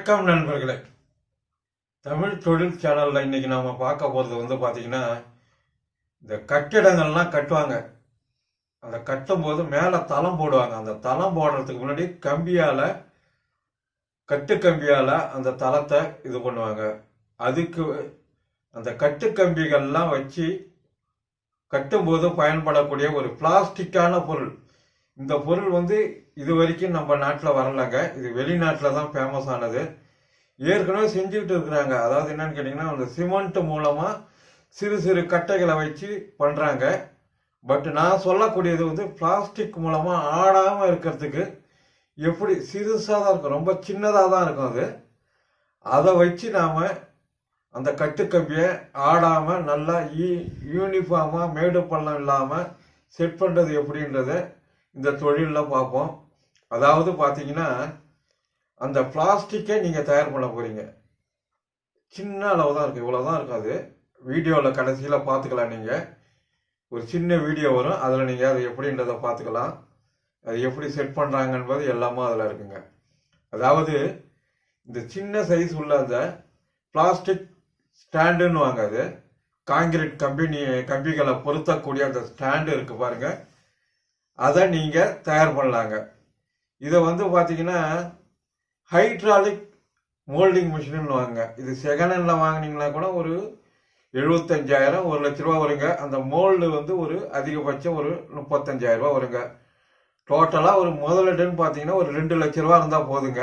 வணக்கம் நண்பர்களே. தமிழ் தொழில் சேனலில் இன்னைக்கு நாம் பார்க்க போகிறது வந்து பார்த்தீங்கன்னா இந்த கட்டிடங்கள்லாம் கட்டுவாங்க. அந்த கட்டும்போது மேலே தளம் போடுவாங்க. அந்த தளம் போடுறதுக்கு முன்னாடி கம்பியால் கட்டு கம்பியால் அந்த தளத்தை இது பண்ணுவாங்க. அதுக்கு அந்த கட்டு கம்பிகள்லாம் வச்சு கட்டும்போது பயன்படக்கூடிய ஒரு பிளாஸ்டிக்கான பொருள். இந்த பொருள் வந்து இது வரைக்கும் நம்ம நாட்டில் வரலங்க. இது வெளிநாட்டில் தான் ஃபேமஸ் ஆனது. ஏற்கனவே செஞ்சுக்கிட்டு இருக்கிறாங்க. அதாவது என்னன்னு கேட்டிங்கன்னா அந்த சிமெண்ட் மூலமாக சிறு சிறு கட்டைகளை வச்சு பண்ணுறாங்க பட் நான் சொல்லக்கூடியது வந்து பிளாஸ்டிக் மூலமாக ஆடாமல் இருக்கிறதுக்கு எப்படி சிறுசாக தான் இருக்கும். ரொம்ப சின்னதாக தான் இருக்கும் அது. அதை வச்சு நாம் அந்த கட்டுக்கம்பியை ஆடாமல் நல்லா யூ யூனிஃபார்மாக மேடு பள்ளம் இல்லாமல் செட் பண்ணுறது எப்படின்றத இந்த தொழிலில் பார்ப்போம் அதாவது பார்த்தீங்கன்னா அந்த பிளாஸ்டிக்கை நீங்கள் தயார் பண்ண போகிறீங்க சின்ன அளவு தான் இருக்குது இவ்வளோ தான் இருக்காது. வீடியோவில் கடைசியில் பார்த்துக்கலாம் நீங்கள் ஒரு சின்ன வீடியோ வரும். அதில் நீங்கள் அது எப்படின்றத பார்த்துக்கலாம் அது எப்படி செட் பண்ணுறாங்க என்பது எல்லாமே அதில் இருக்குங்க. அதாவது இந்த சின்ன சைஸ் உள்ள அந்த பிளாஸ்டிக் ஸ்டாண்டுன்னு வாங்க அது. காங்கிரீட் கம்பெனி கம்பிகளை பொருத்தக்கூடிய அந்த ஸ்டாண்டு இருக்குது பாருங்கள் அதை நீங்கள் தயார் பண்ணலாங்க. இதை வந்து பார்த்தீங்கன்னா ஹைட்ராலிக் மோல்டிங் மிஷின்னு வாங்க இது செகண்ட் ஹேண்டில் வாங்கினீங்கன்னா கூட ஒரு எழுபத்தஞ்சாயிரம் ஒரு லட்ச ரூபா வருங்க. அந்த மோல்டு வந்து ஒரு அதிகபட்சம் ஒரு முப்பத்தஞ்சாயிரரூபா வருங்க. டோட்டலாக ஒரு முதலீடுன்னு பார்த்தீங்கன்னா ஒரு ரெண்டு லட்ச ரூபா இருந்தால் போதுங்க.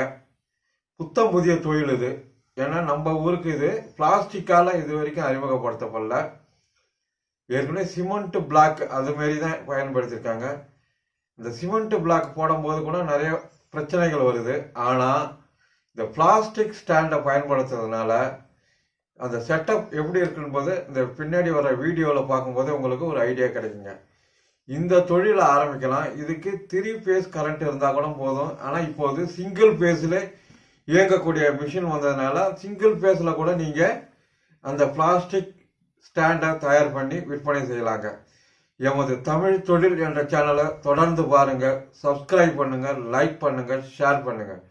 புத்தம் புதிய தொழில் இது. ஏன்னா நம்ம ஊருக்கு இது பிளாஸ்டிக்கால் இது வரைக்கும் அறிமுகப்படுத்தப்படல. ஏற்கனவே சிமெண்ட் பிளாக் அது மாரி தான் பயன்படுத்தியிருக்காங்க இந்த சிமெண்ட் பிளாக் போடும்போது கூட நிறைய பிரச்சனைகள் வருது. ஆனால் இந்த பிளாஸ்டிக் ஸ்டாண்டை பயன்படுத்துறதுனால அந்த செட்டப் எப்படி இருக்குன்னு போது இந்த பின்னாடி வர வீடியோவில் பார்க்கும்போது உங்களுக்கு ஒரு ஐடியா கிடைக்குங்க. இந்த தொழிலை ஆரம்பிக்கலாம். இதுக்கு த்ரீ பேஸ் கரண்ட் இருந்தால் கூட போதும். ஆனால் இப்போது சிங்கிள் பேஸில் இயங்கக்கூடிய மிஷின் வந்ததுனால சிங்கிள் பேஸில் கூட நீங்கள் அந்த பிளாஸ்டிக் ஸ்டாண்டை தயார் பண்ணி விற்பனை செய்யலாங்க. எமது தமிழ் தொழில் என்ற சேனலை தொடர்ந்து பாருங்கள் சப்ஸ்கிரைப் பண்ணுங்கள் லைக் பண்ணுங்கள் ஷேர் பண்ணுங்கள்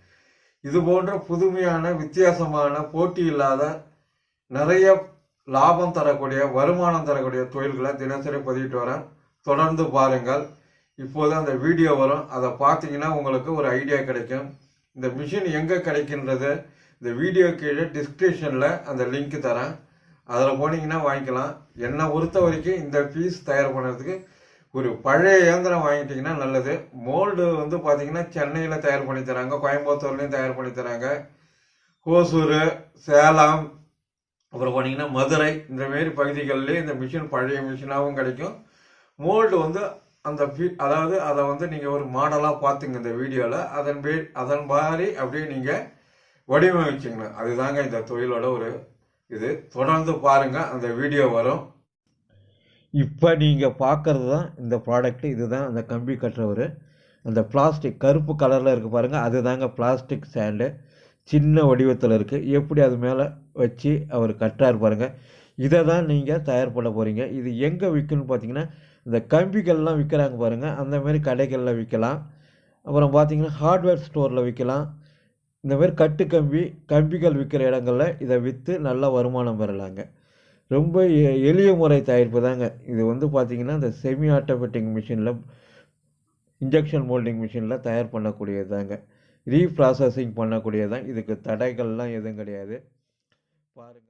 இது போன்ற புதுமையான வித்தியாசமான போட்டி இல்லாத நிறைய லாபம் தரக்கூடிய வருமானம் தரக்கூடிய தொழில்களை தினசரி பதிவிட்டு வரேன். தொடர்ந்து பாருங்கள். இப்போது அந்த வீடியோ வரும். அதை பார்த்தீங்கன்னா உங்களுக்கு ஒரு ஐடியா கிடைக்கும். இந்த மிஷின் எங்கே கிடைக்கின்றது? இந்த வீடியோ கீழே டிஸ்கிரிப்ஷனில் அந்த லிங்க் தரேன். அதில் போனீங்கன்னா வாங்கிக்கலாம். என்னை பொறுத்த வரைக்கும் இந்த பீஸ் தயார் பண்ணுறதுக்கு ஒரு பழைய இயந்திரம் வாங்கிட்டிங்கன்னா நல்லது. மோல்டு வந்து பார்த்தீங்கன்னா சென்னையில் தயார் பண்ணி தராங்க கோயம்புத்தூர்லேயும் தயார் பண்ணி தராங்க. ஹோசூர் சேலம் அப்புறம் போனீங்கன்னா மதுரை இந்த மாரி பகுதிகளிலே இந்த மிஷின் பழைய மிஷினாகவும் கிடைக்கும். மோல்டு வந்து அந்த அதாவது அதை வந்து நீங்கள் ஒரு மாடலாக பார்த்துங்க இந்த வீடியோவில் அதன் பே அதன் மாதிரி அப்படியே நீங்கள் வடிவமைச்சிங்களேன் அதுதாங்க இந்த தொழிலோட ஒரு இது தொடர்ந்து பாருங்கள் அந்த வீடியோ வரும். இப்போ நீங்கள் பார்க்கறது தான் இந்த ப்ராடக்ட் இதுதான் அந்த கம்பி கட்டுறவர். அந்த பிளாஸ்டிக் கருப்பு கலரில் இருக்குது பாருங்கள் அதுதாங்க பிளாஸ்டிக் சேண்டு சின்ன வடிவத்தில் இருக்குது எப்படி அது மேலே வச்சு அவர் கட்டுறாரு பாருங்கள் இதை தான் நீங்கள் தயார் பண்ண போகிறீங்க இது எங்கே விற்கணும்னு பார்த்தீங்கன்னா இந்த கம்பிகள்லாம் விற்கிறாங்க பாருங்கள் அந்தமாரி கடைகளில் விற்கலாம் அப்புறம் பார்த்தீங்கன்னா ஹார்ட்வேர் ஸ்டோரில் விற்கலாம் இந்த மாதிரி கட்டு கம்பி கம்பிகள் விற்கிற இடங்களில் இதை விற்று நல்லா வருமானம் பெறலாங்க. ரொம்ப எ- எளிய முறை தயாரிப்பு தாங்க. இது வந்து பார்த்திங்கன்னா இந்த செமி ஆட்டோமேட்டிக் மிஷினில் இன்ஜெக்ஷன் மோல்டிங் மிஷினில் தயார் பண்ணக்கூடியது தாங்க. ரீப்ராசஸிங் பண்ணக்கூடியது தான். இதுக்கு தடைகள்லாம் எதுவும் கிடையாது. பாருங்கள்